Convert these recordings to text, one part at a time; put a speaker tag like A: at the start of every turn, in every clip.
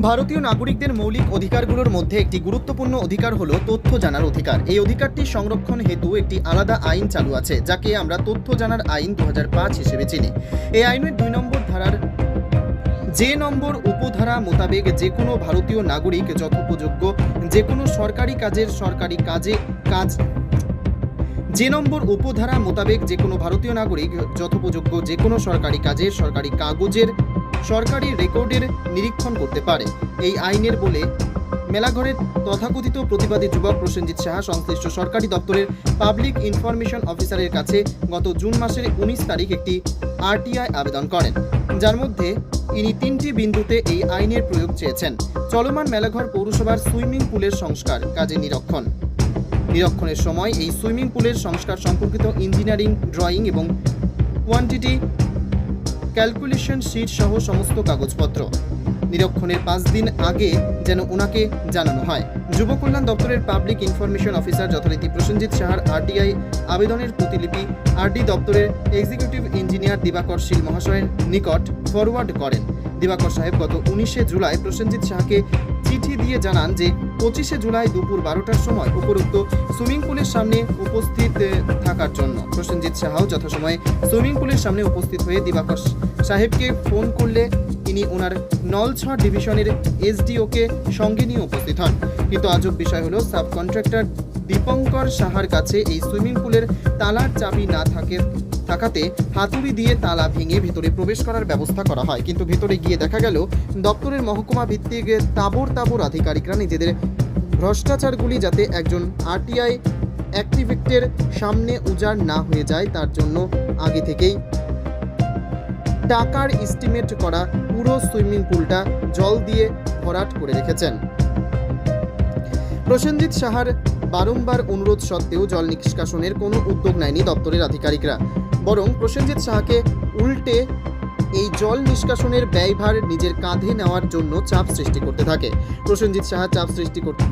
A: ভারতীয় নাগরিকদের মৌলিক অধিকারগুলোর মধ্যে একটি গুরুত্বপূর্ণ অধিকার হলো তথ্য জানার অধিকার। এই অধিকারটি সংরক্ষণ হেতু একটি আলাদা আইন চালু আছে, যাকে আমরা তথ্য জানার আইন দু হাজার পাঁচ হিসেবে চিনি। এই আইনের দুই নম্বর ধারার যে নম্বর উপধারা মোতাবেক যে কোনো ভারতীয় নাগরিক যথোপযোগ্য যে কোনো সরকারি কাজের সরকারি কাজে কাজ, যে নম্বর উপধারা মোতাবেক যে কোনো ভারতীয় নাগরিক যথোপযোগ্য যে কোনো সরকারি কাজে সরকারি কাগজের সরকারি রেকর্ডের নিরীক্ষণ করতে পারে। এই আইনের বলে মেলাঘরের তথাকথিত প্রতিবাদী যুবক প্রসেনজিৎ সাহা সংশ্লিষ্ট সরকারি দপ্তরের পাবলিক ইনফরমেশন অফিসারের কাছে গত জুন মাসের উনিশ তারিখ একটি আরটিআই আবেদন করেন। যার মধ্যে ইনি তিনটি বিন্দুতে এই আইনের প্রয়োগ চেয়েছেন। চলমান মেলাঘর পৌরসভার সুইমিং পুলের সংস্কার কাজে নিরক্ষণ। নিরক্ষণের সময় এই সুইমিং পুলের সংস্কার সম্পর্কিত ইঞ্জিনিয়ারিং, ড্রয়িং এবং কোয়ান্টিটি ক্যালকুলেশন শিট সহ সমস্ত কাগজপত্র। নিরক্ষণের পাঁচ দিন আগে যেন ওনাকে জানানো হয়। যুব কল্যাণ দপ্তরের পাবলিক ইনফরমেশন অফিসার যথারীতি প্রসেনজিৎ সাহার আরটিআই আবেদনের প্রতিলিপি আরডি দপ্তরের এক্সিকিউটিভ ইঞ্জিনিয়ার দিবাকর শীল মহাশয়ের নিকট ফরওয়ার্ড করেন। দিবাকর সাহেব গত উনিশে জুলাই প্রসেনজিৎ সাহাকে চিঠি দিয়ে জানান যে পঁচিশে জুলাই দুপুর বারোটার সময় উপরোক্ত সুইমিং পুলের সামনে উপস্থিত থাকার জন্য প্রসেনজিৎ সাহাও যথাসময়ে সুইমিং পুলের সামনে উপস্থিত হয়ে দিবাকর সাহেবকে ফোন করলে তিনি ওনার নলছড় ডিভিশনের এসডিওকে সঙ্গে নিয়ে উপস্থিত হন। কিন্তু আজব বিষয় হলো সাব কন্ট্রাক্টর দীপঙ্কর সাহার কাছে এই সুইমিং পুলের তালার চাবি না থাকে, থাকাতে হাতুড়ি দিয়ে তালা ভেঙে ভেতরে প্রবেশ করার ব্যবস্থা করা হয়। কিন্তু ভেতরে গিয়ে দেখা গেল, দপ্তরের মহকুমা ভিত্তিক তাবর তাবর আধিকারিকরা নিজেদের ভ্রষ্টাচারগুলি যাতে একজন আরটিআই অ্যাক্টিভিস্টের সামনে উজাড় না হয়ে যায়, তার জন্য আগে থেকেই টাকার এস্টিমেট করা পুরো সুইমিং পুলটা জল দিয়ে ভরাট করে রেখেছেন। প্রসেনজিৎ সাহার বারংবার অনুরোধ সত্ত্বেও জল নিষ্কাশনের কোনো উদ্যোগ নেয়নি দপ্তরের আধিকারিকরা। বরং প্রসেনজিৎ সাহাকে উল্টে এই জল নিষ্কাশনের ব্যয়ভার নিজের কাঁধে নেওয়ার জন্য চাপ সৃষ্টি করতে থাকে। প্রসেনজিৎ সাহা চাপ সৃষ্টি করতে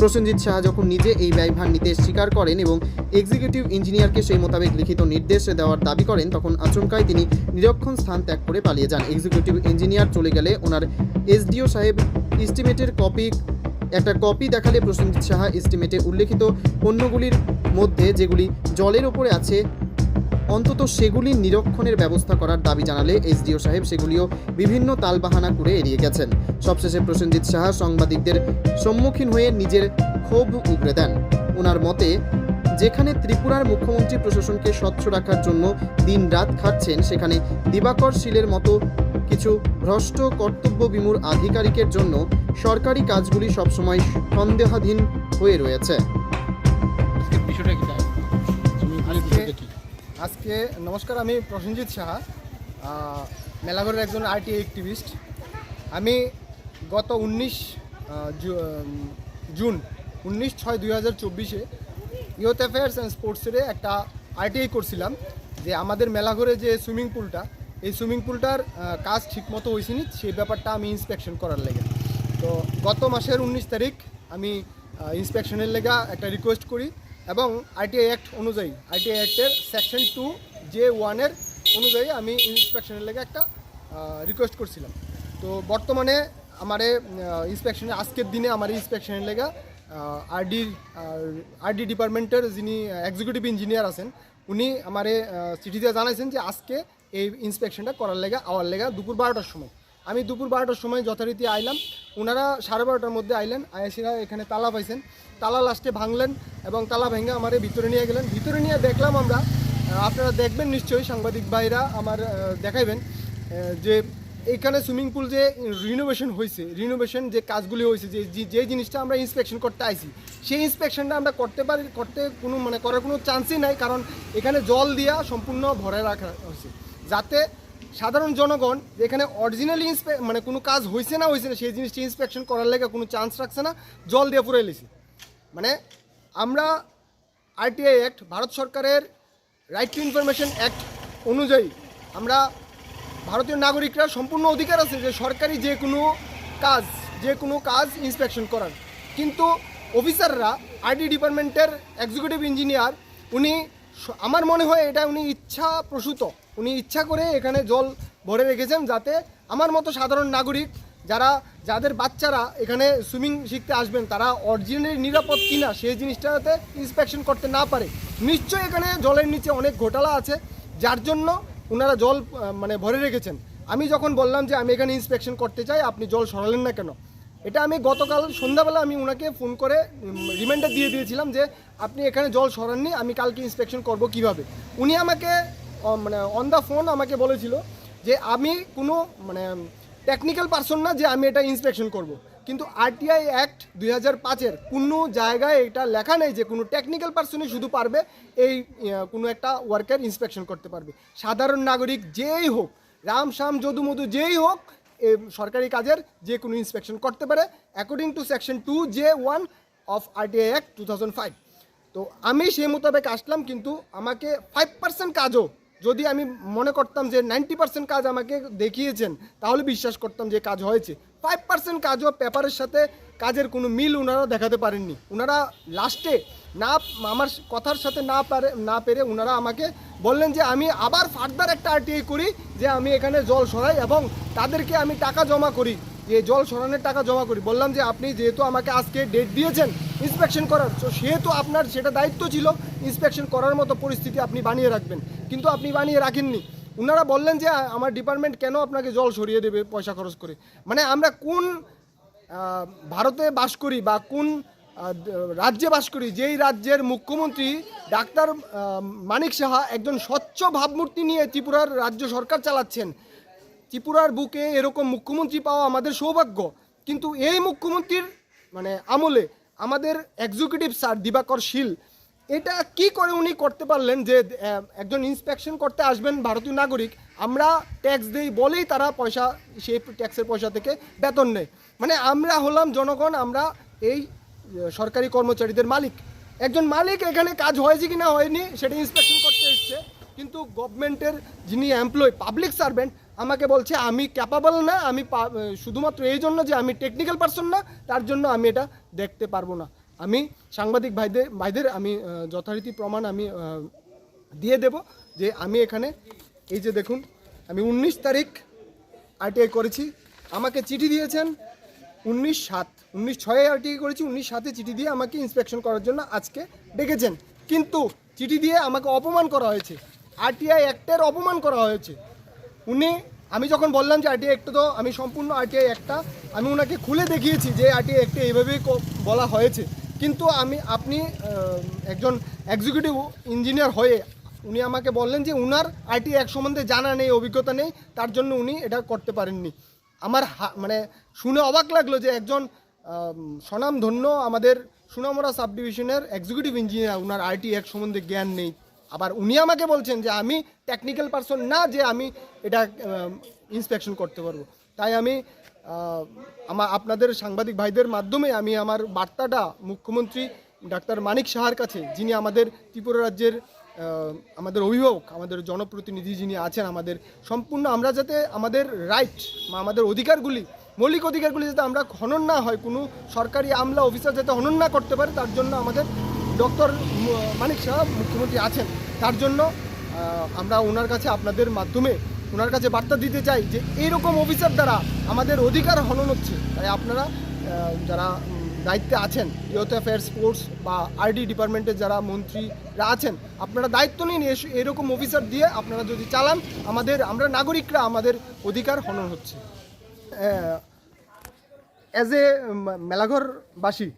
A: প্রসেনজিৎ সাহা যখন নিজে এই ব্যয়ভার নিতে স্বীকার করেন এবং এক্সিকিউটিভ ইঞ্জিনিয়ারকে সেই মোতাবেক লিখিত নির্দেশ দেওয়ার দাবি করেন, তখন আচমকায় তিনি নিরক্ষণ স্থান ত্যাগ করে পালিয়ে যান। এক্সিকিউটিভ ইঞ্জিনিয়ার চলে গেলে ওনার এসডিও সাহেব এস্টিমেটের কপি একটা কপি দেখালে প্রসেনজিৎ সাহা এস্টিমেটে উল্লেখিত পণ্যগুলির মধ্যে যেগুলি জলের ওপরে আছে, অন্তত সেগুলি নিরক্ষণের ব্যবস্থা করার দাবি জানালে এসডিও সাহেব সেগুলিও বিভিন্ন তালবাহানা করে এড়িয়ে গেছেন। সবশেষে প্রসেনজিৎ সাহা সাংবাদিকদের সম্মুখীন হয়ে নিজের ক্ষোভ উগরে দেন। ওনার মতে, যেখানে ত্রিপুরার মুখ্যমন্ত্রী প্রশাসনকে স্বচ্ছ রাখার জন্য দিন রাত খাটছেন, সেখানে দিবাকর শীলের মতো কিছু ভ্রষ্ট কর্তব্য বিমূর আধিকারিকের জন্য সরকারি কাজগুলি সবসময় সন্দেহাধীন হয়ে রয়েছে।
B: আজকে- নমস্কার আমি প্রসেনজিৎ সাহা মেলাঘরের একজন আইটি অ্যাক্টিভিস্ট। আমি গত উনিশ জুন উনিশ ছয় দুই হাজার চব্বিশে ইউথ অ্যাফেয়ার্স অ্যান্ড স্পোর্টসের একটা আইটিআই করছিলাম যে আমাদের মেলাঘরে যে সুইমিং পুলটা এই সুইমিং পুলটার কাজ ঠিকমতো হয়েছে নি সেই ব্যাপারটা আমি ইন্সপেকশন করার লেগে। তো গত মাসের উনিশ তারিখ আমি ইন্সপেকশনের লেগা একটা রিকোয়েস্ট করি এবং আইটিআই অ্যাক্ট অনুযায়ী আইটিআই অ্যাক্টের সেকশন টু জে ওয়ানের অনুযায়ী আমি ইন্সপেকশনের লেগে একটা রিকোয়েস্ট করছিলাম। তো বর্তমানে আমার ইন্সপেকশনে আজকের দিনে আমার ইন্সপেকশনের লেগা আরডি আরডি ডিপার্টমেন্টের যিনি এক্সিকিউটিভ ইঞ্জিনিয়ার আছেন উনি আমারে আহ, চিঠি দিয়ে জানাইছেন যে আজকে এই ইন্সপেকশনটা করার লেগা, আওয়ার লেগা দুপুর বারোটার সময়। আমি দুপুর বারোটার সময় যথারীতি আইলাম। ওনারা সাড়ে বারোটার মধ্যে আইলেন আয়াসিরা এখানে তালা পাইছেন। তালা লাস্টে ভাঙলেন এবং তালা ভেঙে আমার ভিতরে নিয়ে গেলেন। ভিতরে নিয়ে দেখলাম আমরা আপনারা দেখবেন নিশ্চয়ই, সাংবাদিক ভাইরা আমার দেখাইবেন যে এখানে সুইমিং পুল যে রিনোভেশন হয়েছে রিনোভেশন যে কাজগুলি হয়েছে যে, যে- জিনিসটা আমরা ইন্সপেকশন করতে আইছি, সেই ইন্সপেকশনটা আমরা করতে পারি, করতে কোনো মানে করার কোনো চান্সই নাই, কারণ এখানে জল দিয়া সম্পূর্ণ ভরে রাখা হয়েছে যাতে সাধারণ জনগণ এখানে অরিজিনালি ইন্সপে মানে কোনো কাজ হয়েছে না হয়েছে না, সেই জিনিসটি ইন্সপেকশন করার লেগে কোনো চান্স রাখছে না, জল দিয়ে পুরে এলেছি মানে আমরা আরটিআই অ্যাক্ট ভারত সরকারের রাইট টু ইনফরমেশন অ্যাক্ট অনুযায়ী আমরা ভারতীয় নাগরিকরা সম্পূর্ণ অধিকার আছে যে সরকারি যে কোনো কাজ, যে কোনো কাজ ইন্সপেকশন করার। কিন্তু অফিসাররা আইডি ডিপার্টমেন্টের এক্সিকিউটিভ ইঞ্জিনিয়ার উনি আমার মনে হয় এটা উনি ইচ্ছা প্রসূত উনি ইচ্ছা করে এখানে জল ভরে রেখেছেন যাতে আমার মতো সাধারণ নাগরিক যারা, যাদের বাচ্চারা এখানে সুইমিং শিখতে আসবেন, তারা অরিজিনালি নিরাপদ কিনা সেই জিনিসটাতে ইন্সপেকশন করতে না পারে। নিশ্চয়ই এখানে জলের নিচে অনেক ঘোটালা আছে, যার জন্য ওনারা জল মানে ভরে রেখেছেন। আমি যখন বললাম যে আমি এখানে ইন্সপেকশন করতে চাই, আপনি জল সরালেন না কেন? এটা আমি গতকাল সন্ধ্যাবেলা আমি ওনাকে ফোন করে রিমাইন্ডার দিয়ে দিয়েছিলাম যে, আপনি এখানে জল সরাননি, আমি কালকে ইন্সপেকশন করব কীভাবে? উনি আমাকে মানে অন দ্য ফোন আমাকে বলেছিল যে আমি কোনো মানে টেকনিক্যাল পার্সন না যে আমি এটা ইন্সপেকশন করব। কিন্তু আরটিআই অ্যাক্ট দুই হাজার পাঁচের কোনো জায়গায় এটা লেখা নেই যে কোনো টেকনিক্যাল পার্সনই শুধু পারবে এই কোনো একটা ওয়ার্কের ইন্সপেকশন করতে পারবে। সাধারণ নাগরিক যেই হোক, রাম শাম যদু মধু যেই হোক সরকারি কাজের যে কোনো ইন্সপেকশন করতে পারে according to section two J one of RTI act two five তো আমি সেই মোতাবেক আসলাম, কিন্তু আমাকে ফাইভ পার্সেন্ট কাজও যদি আমি মনে করতাম যে নাইনটি পার্সেন্ট কাজ আমাকে দেখিয়েছেন, তাহলে বিশ্বাস করতাম যে কাজ হয়েছে। ফাইভ পার্সেন্ট কাজও পেপারের সাথে কাজের কোনো মিল ওনারা দেখাতে পারেননি। ওনারা লাস্টে না আমার কথার সাথে না পারে, না পেরে ওনারা আমাকে বললেন যে আমি আবার ফার্দার একটা আরটিআই করি যে আমি এখানে জল সরাই এবং তাদেরকে আমি টাকা জমা করি। যে জল সরানোর টাকা জমা করি। বললাম যে আপনি যেহেতু আমাকে আজকে ডেট দিয়েছেন ইন্সপেকশন করার, তো সেহেতু আপনার সেটা দায়িত্ব ছিল ইন্সপেকশন করার মতো পরিস্থিতি আপনি বানিয়ে রাখবেন। কিন্তু আপনি বানিয়ে রাখেননি। ওনারা বললেন যে আমার ডিপার্টমেন্ট কেন আপনাকে জল সরিয়ে দেবে পয়সা খরচ করে? মানে আমরা কোন ভারতে বাস করি বা কোন রাজ্যে বাস করি, যেই রাজ্যের মুখ্যমন্ত্রী ডাক্তার মানিক সাহা একজন স্বচ্ছ ভাবমূর্তি নিয়ে ত্রিপুরার রাজ্য সরকার চালাচ্ছেন। ত্রিপুরার বুকে এরকম মুখ্যমন্ত্রী পাওয়া আমাদের সৌভাগ্য। কিন্তু এই মুখ্যমন্ত্রীর মানে আমলে আমাদের এক্সিকিউটিভ স্যার দিবাকর শীল, এটা কি করে উনি করতে পারলেন যে একজন ইন্সপেকশন করতে আসবেন ভারতীয় নাগরিক, আমরা ট্যাক্স দেই বলেই তারা পয়সা, সেই ট্যাক্সের পয়সা থেকে বেতন নেয়। মানে আমরা হলাম জনগণ, আমরা এই সরকারি কর্মচারীদের মালিক। একজন মালিক এখানে কাজ হয়েছে কি না হয়নি, সেটা ইন্সপেকশন করতে এসছে। কিন্তু গভর্নমেন্টের যিনি এমপ্লয় পাবলিক সার্ভেন্ট আমাকে বলছে, আমি ক্যাপাবল না, আমি শুধুমাত্র এই জন্য যে আমি টেকনিক্যাল পার্সন না, তার জন্য আমি এটা দেখতে পারব না। আমি সাংবাদিক ভাইদের ভাইদের আমি যথারীতি প্রমাণ আমি দিয়ে দেব যে আমি এখানে, এই যে দেখুন, আমি উনিশ তারিখ আরটিআই করেছি। আমাকে চিঠি দিয়েছেন উনিশ সাত, উনিশ ছয়ে আরটিআই করেছি, উনিশ সাতে চিঠি দিয়ে আমাকে ইন্সপেকশন করার জন্য আজকে ডেকেছেন। কিন্তু চিঠি দিয়ে আমাকে অপমান করা হয়েছে। আরটিআই অ্যাক্টের অপমান করা হয়েছে। উনি, আমি যখন বললাম যে আরটিআই একটা তো, আমি সম্পূর্ণ আরটিআই একটা, আমি ওনাকে খুলে দেখিয়েছি যে আরটিআই একটা এইভাবেই বলা হয়েছে। কিন্তু আমি, আপনি একজন এক্সিকিউটিভ ইঞ্জিনিয়ার হয়ে উনি আমাকে বললেন যে উনার আইটি এক সম্বন্ধে জানা নেই, অভিজ্ঞতা নেই, তার জন্য উনি এটা করতে পারেননি। আমার মানে শুনে অবাক লাগল যে একজন স্বনামধন্য আমাদের সুনামরা সাব ডিভিশনের এক্সিকিউটিভ ইঞ্জিনিয়ার উনার আইটি এক সম্বন্ধে জ্ঞান নেই। আবার উনি আমাকে বলছেন যে আমি টেকনিক্যাল পারসন না যে আমি এটা ইন্সপেকশন করতে পারব। তাই আমি আমার আপনাদের সাংবাদিক ভাইদের মাধ্যমে আমি আমার বার্তাটা মুখ্যমন্ত্রী ডাক্তার মানিক সাহার কাছে, যিনি আমাদের ত্রিপুরা রাজ্যের আমাদের অভিভাবক, আমাদের জনপ্রতিনিধি যিনি আছেন আমাদের সম্পূর্ণ, আমরা যাতে আমাদের রাইট বা আমাদের অধিকারগুলি, মৌলিক অধিকারগুলি যাতে আমরা হনন না হয়, কোনো সরকারি আমলা অফিসার যাতে হনন না করতে পারে, তার জন্য আমাদের ডক্টর মানিক সাহা মুখ্যমন্ত্রী আছেন, তার জন্য আমরা ওনার কাছে আপনাদের মাধ্যমে ওনার কাছে বার্তা দিতে চাই যে এইরকম অফিসার দ্বারা আমাদের অধিকার হনন হচ্ছে। তাই আপনারা যারা দায়িত্বে আছেন ইউথ অ্যাফেয়ার স্পোর্টস বা আরডি ডিপার্টমেন্টের যারা মন্ত্রীরা আছেন, আপনারা দায়িত্ব নিন এরকম অফিসার দিয়ে আপনারা যদি চালান, আমাদের, আমরা নাগরিকরা আমাদের অধিকার হনন হচ্ছে। অ্যাজ এ মেলাঘরবাসী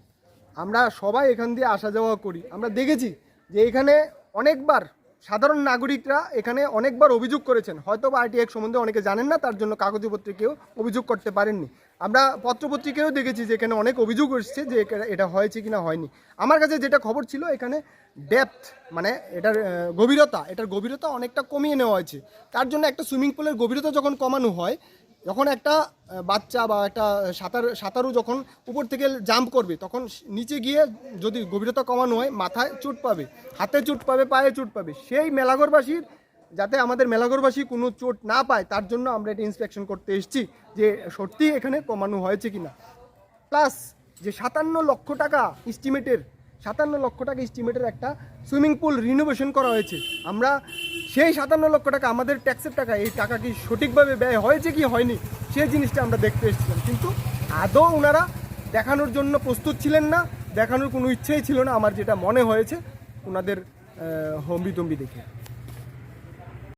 B: আমরা সবাই এখান দিয়ে আসা যাওয়া করি। আমরা দেখেছি যে এখানে অনেকবার সাধারণ নাগরিকরা এখানে অনেকবার অভিযোগ করেছেন। হয়তো বা আরটিএক সম্বন্ধে অনেকে জানেন না, তার জন্য কাগজপত্রে কেউ অভিযোগ করতে পারেননি। আমরা পত্রপত্রিকায়ও দেখেছি যে এখানে অনেক অভিযোগ এসছে যে এটা হয়েছে কিনা হয়নি। আমার কাছে যেটা খবর ছিল, এখানে ডেপথ মানে এটার গভীরতা এটার গভীরতা অনেকটা কমিয়ে নেওয়া হয়েছে। তার জন্য একটা সুইমিং পুলের গভীরতা যখন কমানো হয় যখন একটা বাচ্চা বা একটা সাঁতার, সাঁতারু যখন উপর থেকে জাম্প করবে, তখন নিচে গিয়ে যদি গভীরতা কমানো হয়, মাথায় চোট পাবে, হাতে চোট পাবে, পায়ে চোট পাবে। সেই মেলাঘরবাসীর যাতে আমাদের মেলাঘরবাসী কোনো চোট না পায়, তার জন্য আমরা এটা ইন্সপেকশন করতে এসেছি যে সত্যি এখানে কমানো হয়েছে কিনা। প্লাস যে সাতান্ন লক্ষ টাকা এস্টিমেটের সাতান্ন লক্ষ টাকা এস্টিমেটের একটা সুইমিং পুল রিনোভেশন করা হয়েছে। আমরা সেই সাতান্ন লক্ষ টাকা আমাদের ট্যাক্সের টাকা, এই টাকা কি সঠিকভাবে ব্যয় হয়েছে কি হয়নি, সেই জিনিসটা আমরা দেখতে এসেছিলাম। কিন্তু আদৌ ওনারা দেখানোর জন্য প্রস্তুত ছিলেন না, দেখানোর কোনো ইচ্ছেই ছিল না, আমার যেটা মনে হয়েছে, ওনাদের হম্বিতম্বি দেখে।